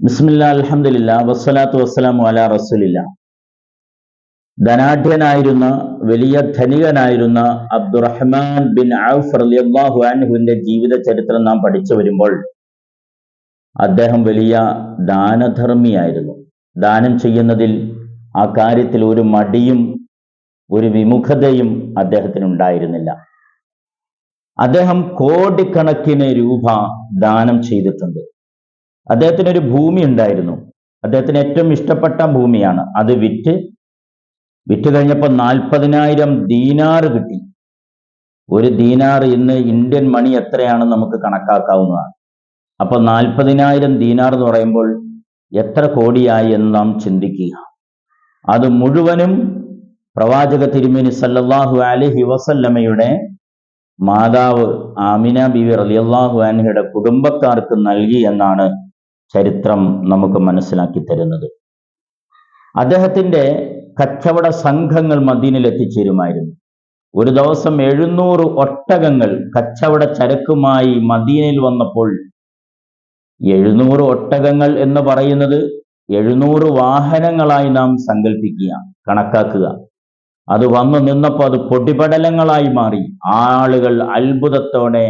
ബിസ്മില്ല അലഹമില്ല വസ്സലാത്തു വസ്സലാം അല റസൂലില്ല. ധനാഢ്യനായിരുന്ന വലിയ ധനികനായിരുന്ന അബ്ദുറഹ്മാൻ ബിൻ ഔഫ് റളിയല്ലാഹു അൻഹുവിന്റെ ജീവിത ചരിത്രം നാം പഠിച്ചു വരുമ്പോൾ അദ്ദേഹം വലിയ ദാനധർമ്മിയായിരുന്നു. ദാനം ചെയ്യുന്നതിൽ ആ കാര്യത്തിൽ ഒരു മടിയും ഒരു വിമുഖതയും അദ്ദേഹത്തിന് ഉണ്ടായിരുന്നില്ല അദ്ദേഹം കോടിക്കണക്കിന് രൂപ ദാനം ചെയ്തിട്ടുണ്ട്. അദ്ദേഹത്തിന് ഒരു ഭൂമി ഉണ്ടായിരുന്നു. അദ്ദേഹത്തിന് ഏറ്റവും ഇഷ്ടപ്പെട്ട ഭൂമിയാണ്. അത് വിറ്റ് വിറ്റ് കഴിഞ്ഞപ്പോൾ നാൽപ്പതിനായിരം ദീനാർ കിട്ടി. ഒരു ദീനാർ ഇന്ന് ഇന്ത്യൻ മണി എത്രയാണെന്ന് നമുക്ക് കണക്കാക്കാവുന്നതാണ്. അപ്പോൾ നാൽപ്പതിനായിരം ദീനാർ എന്ന് പറയുമ്പോൾ എത്ര കോടിയായി എന്ന് നാം ചിന്തിക്കുക. അത് മുഴുവനും പ്രവാചക തിരുമേനി സല്ലല്ലാഹു അലഹി വസല്ലമയുടെ മാതാവ് ആമിന ബിവി റളിയല്ലാഹു അൻഹയുടെ കുടുംബക്കാർക്ക് നൽകി എന്നാണ് ചരിത്രം നമുക്ക് മനസ്സിലാക്കി തരുന്നത്. അദ്ദേഹത്തിന്റെ കച്ചവട സംഘങ്ങൾ മദീനിൽ എത്തിച്ചേരുമായിരുന്നു ഒരു ദിവസം എഴുന്നൂറ് ഒട്ടകങ്ങൾ കച്ചവട ചരക്കുമായി മദീനയിൽ വന്നപ്പോൾ എഴുന്നൂറ് ഒട്ടകങ്ങൾ എന്ന് പറയുന്നത് എഴുന്നൂറ് വാഹനങ്ങളായി നാം സങ്കല്പിക്കുക കണക്കാക്കുക. അത് വന്നു നിന്നപ്പോൾ അത് പൊടിപടലങ്ങളായി മാറി. ആളുകൾ അത്ഭുതത്തോടെ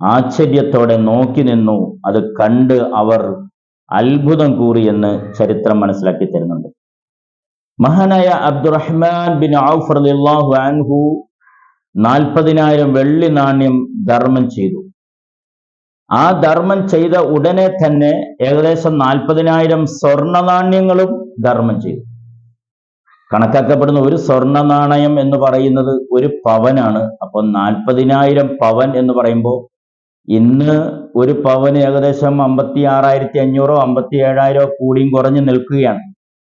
ആശ്ചര്യത്തോടെ നോക്കി നിന്നു. അത് കണ്ട് അവർ അത്ഭുതം കൂറി എന്ന് ചരിത്രം മനസ്സിലാക്കി തരുന്നുണ്ട്. മഹാനായ അബ്ദുറഹ്മാൻ ബിൻ ഔഫ് റളിയല്ലാഹു അൻഹു നാൽപ്പതിനായിരം വെള്ളി നാണ്യം ധർമ്മം ചെയ്തു. ആ ധർമ്മം ചെയ്ത ഉടനെ തന്നെ ഏകദേശം നാൽപ്പതിനായിരം സ്വർണ നാണ്യങ്ങളും ധർമ്മം ചെയ്തു. കണക്കാക്കപ്പെടുന്ന ഒരു സ്വർണ നാണയം എന്ന് പറയുന്നത് ഒരു പവനാണ്. അപ്പോൾ നാൽപ്പതിനായിരം പവൻ എന്ന് പറയുമ്പോൾ ഇന്ന് ഒരു പവന് ഏകദേശം അമ്പത്തി ആറായിരത്തി അഞ്ഞൂറോ അമ്പത്തി ഏഴായിരോ കൂടിയും കുറഞ്ഞു നിൽക്കുകയാണ്.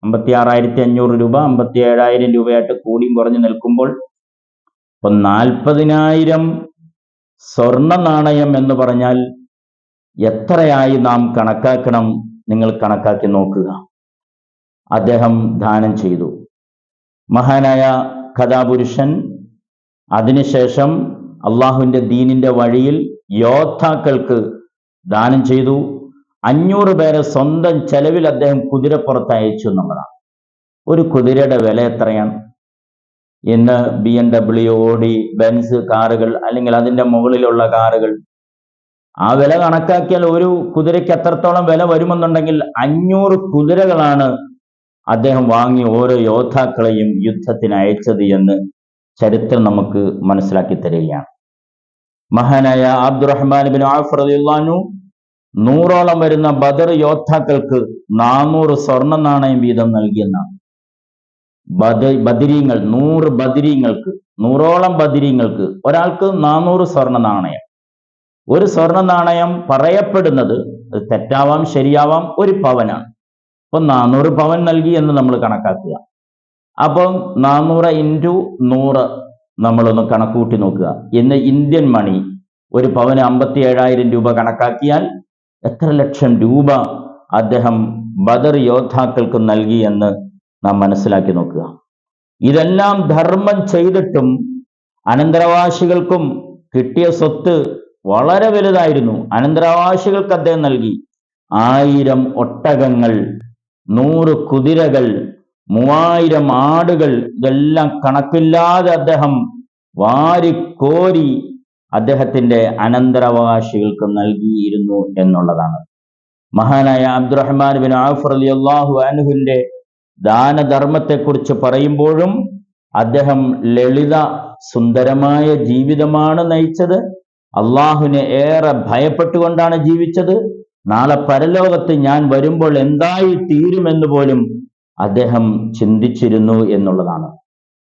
അമ്പത്തി ആറായിരത്തി അഞ്ഞൂറ് രൂപ അമ്പത്തി ഏഴായിരം രൂപയായിട്ട് കൂടിയും കുറഞ്ഞു നിൽക്കുമ്പോൾ ഇപ്പൊ നാൽപ്പതിനായിരം സ്വർണ നാണയം എന്ന് പറഞ്ഞാൽ എത്രയായി നാം കണക്കാക്കണം? നിങ്ങൾ കണക്കാക്കി നോക്കുക. അദ്ദേഹം ദാനം ചെയ്തു. മഹാനായ കഥാപുരുഷൻ അതിനുശേഷം അള്ളാഹുവിന്റെ ദീനിന്റെ വഴിയിൽ യോദ്ധാക്കൾക്ക് ദാനം ചെയ്തു. അഞ്ഞൂറ് പേരെ സ്വന്തം ചെലവിൽ അദ്ദേഹം കുതിരപ്പുറത്ത് അയച്ചു എന്നുള്ളതാണ്. ഒരു കുതിരയുടെ വില എത്രയാണ്? ഇന്ന് B M W Audi Benz കാറുകൾ അല്ലെങ്കിൽ അതിന്റെ മുകളിലുള്ള കാറുകൾ. ആ വില കണക്കാക്കിയാൽ ഒരു കുതിരയ്ക്ക് എത്രത്തോളം വില വരുമെന്നുണ്ടെങ്കിൽ അഞ്ഞൂറ് കുതിരകളാണ് അദ്ദേഹം വാങ്ങി ഓരോ യോദ്ധാക്കളെയും യുദ്ധത്തിന് അയച്ചത് എന്ന് ചരിത്രം നമുക്ക് മനസ്സിലാക്കി തരികയാണ്. മഹാനായ അബ്ദുറഹ്മാൻ ബിൻ ആഫ് റളിയല്ലാഹു നൂറോളം വരുന്ന ബദർ യോദ്ധാക്കൾക്ക് നാനൂറ് സ്വർണ നാണയം വീതം നൽകിയെന്നാണ്. ബദ ബദിരീങ്ങൾ നൂറ് ബദിരീങ്ങൾക്ക് നൂറോളം ബദിരീങ്ങൾക്ക് ഒരാൾക്ക് നാനൂറ് സ്വർണ നാണയം. ഒരു സ്വർണ നാണയം പറയപ്പെടുന്നത് തെറ്റാവാം ശരിയാവാം ഒരു പവനാണ്. അപ്പൊ നാനൂറ് പവൻ നൽകി എന്ന് നമ്മൾ കണക്കാക്കുക. അപ്പം നാനൂറ് ഇന്റു നൂറ് നമ്മളൊന്ന് കണക്കൂട്ടി നോക്കുക. ഇന്ന് ഇന്ത്യൻ മണി ഒരു പവന് അമ്പത്തി ഏഴായിരം രൂപ കണക്കാക്കിയാൽ എത്ര ലക്ഷം രൂപ അദ്ദേഹം ബദർ യോദ്ധാക്കൾക്ക് നൽകി എന്ന് നാം മനസ്സിലാക്കി നോക്കുക. ഇതെല്ലാം ധർമ്മം ചെയ്തിട്ടും അനന്തരവാസികൾക്കും കിട്ടിയ സ്വത്ത് വളരെ വലുതായിരുന്നു. അനന്തരവാസികൾക്ക് അദ്ദേഹം നൽകി. ആയിരം ഒട്ടകങ്ങൾ നൂറ് കുതിരകൾ മൂവായിരം ആടുകൾ ഇതെല്ലാം കണക്കില്ലാതെ അദ്ദേഹം വാരിക്കോരി അദ്ദേഹത്തിന്റെ അനന്തരാവകാശികൾക്ക് നൽകിയിരുന്നു എന്നുള്ളതാണ്. മഹാനായ അബ്ദുറഹ്മാൻ ബിൻ ആഫർ അലി അള്ളാഹു അനുഹിന്റെ ദാനധർമ്മത്തെക്കുറിച്ച് പറയുമ്പോഴും അദ്ദേഹം ലളിത സുന്ദരമായ ജീവിതമാണ് നയിച്ചത്. അള്ളാഹുവിനെ ഏറെ ഭയപ്പെട്ടുകൊണ്ടാണ് ജീവിച്ചത്. നാളെ പരലോകത്ത് ഞാൻ വരുമ്പോൾ എന്തായി തീരുമെന്ന് പോലും അദ്ദേഹം ചിന്തിച്ചിരുന്നു എന്നുള്ളതാണ്.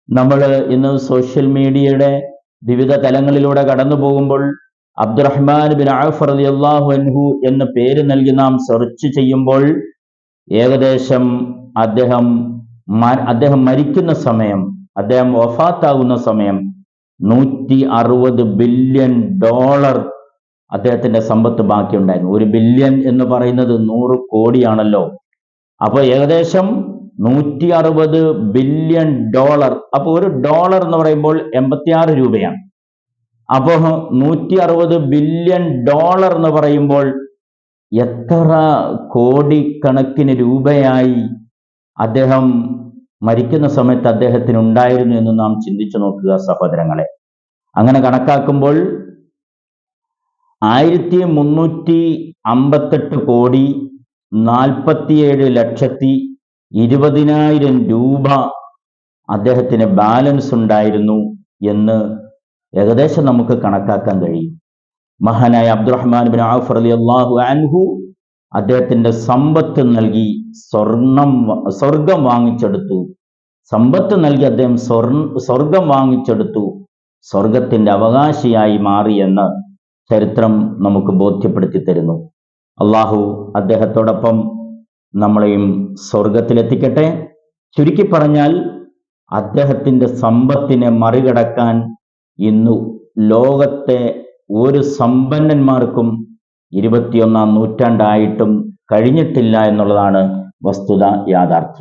നമ്മൾ ഇന്ന് സോഷ്യൽ മീഡിയയുടെ വിവിധ തലങ്ങളിലൂടെ കടന്നു പോകുമ്പോൾ അബ്ദുറഹ്മാൻ ബിൻ ആഫർ അലി അള്ളാഹു അൻഹു എന്ന പേര് നൽകി നാം സെർച്ച് ചെയ്യുമ്പോൾ ഏകദേശം അദ്ദേഹം അദ്ദേഹം മരിക്കുന്ന സമയം അദ്ദേഹം വഫാത്താകുന്ന സമയം നൂറ്റി അറുപത് ബില്യൺ ഡോളർ അദ്ദേഹത്തിന്റെ സമ്പത്ത് ബാക്കിയുണ്ടായിരുന്നു. ഒരു ബില്യൺ എന്ന് പറയുന്നത് നൂറ് കോടിയാണല്ലോ. അപ്പോൾ ഏകദേശം നൂറ്റി അറുപത് ബില്യൺ ഡോളർ. അപ്പോൾ ഒരു ഡോളർ എന്ന് പറയുമ്പോൾ എൺപത്തിയാറ് രൂപയാണ്. അപ്പോൾ നൂറ്റി അറുപത് ബില്യൺ ഡോളർ എന്ന് പറയുമ്പോൾ എത്ര കോടിക്കണക്കിന് രൂപയായി അദ്ദേഹം മരിക്കുന്ന സമയത്ത് അദ്ദേഹത്തിന് ഉണ്ടായിരുന്നു എന്ന് നാം ചിന്തിച്ചു നോക്കുക സഹോദരങ്ങളെ. അങ്ങനെ കണക്കാക്കുമ്പോൾ ആയിരത്തി മുന്നൂറ്റി അമ്പത്തെട്ട് കോടി നാൽപ്പത്തിയേഴ് ലക്ഷത്തി ഇരുപതിനായിരം രൂപ അദ്ദേഹത്തിന് ബാലൻസ് ഉണ്ടായിരുന്നു എന്ന് ഏകദേശം നമുക്ക് കണക്കാക്കാൻ കഴിയും. മഹാനായ അബ്ദുറഹ്മാൻ ബിൻ ആഫർ അലി അള്ളാഹു അൻഹു അദ്ദേഹത്തിന്റെ സമ്പത്ത് നൽകി സ്വർണം സ്വർഗം വാങ്ങിച്ചെടുത്തു. സമ്പത്ത് നൽകി അദ്ദേഹം സ്വർഗം വാങ്ങിച്ചെടുത്തു. സ്വർഗത്തിന്റെ അവകാശിയായി മാറി എന്ന് ചരിത്രം നമുക്ക് ബോധ്യപ്പെടുത്തി തരുന്നു. അള്ളാഹു അദ്ദേഹത്തോടൊപ്പം നമ്മളെയും സ്വർഗത്തിലെത്തിക്കട്ടെ ചുരുക്കി പറഞ്ഞാൽ അദ്ദേഹത്തിന്റെ സമ്പത്തിനെ മറികടക്കാൻ ഇന്നു ലോകത്തെ ഒരു സമ്പന്നന്മാർക്കും ഇരുപത്തിയൊന്നാം നൂറ്റാണ്ടായിട്ടും കഴിഞ്ഞിട്ടില്ല എന്നുള്ളതാണ് വസ്തുത യാഥാർത്ഥ്യം.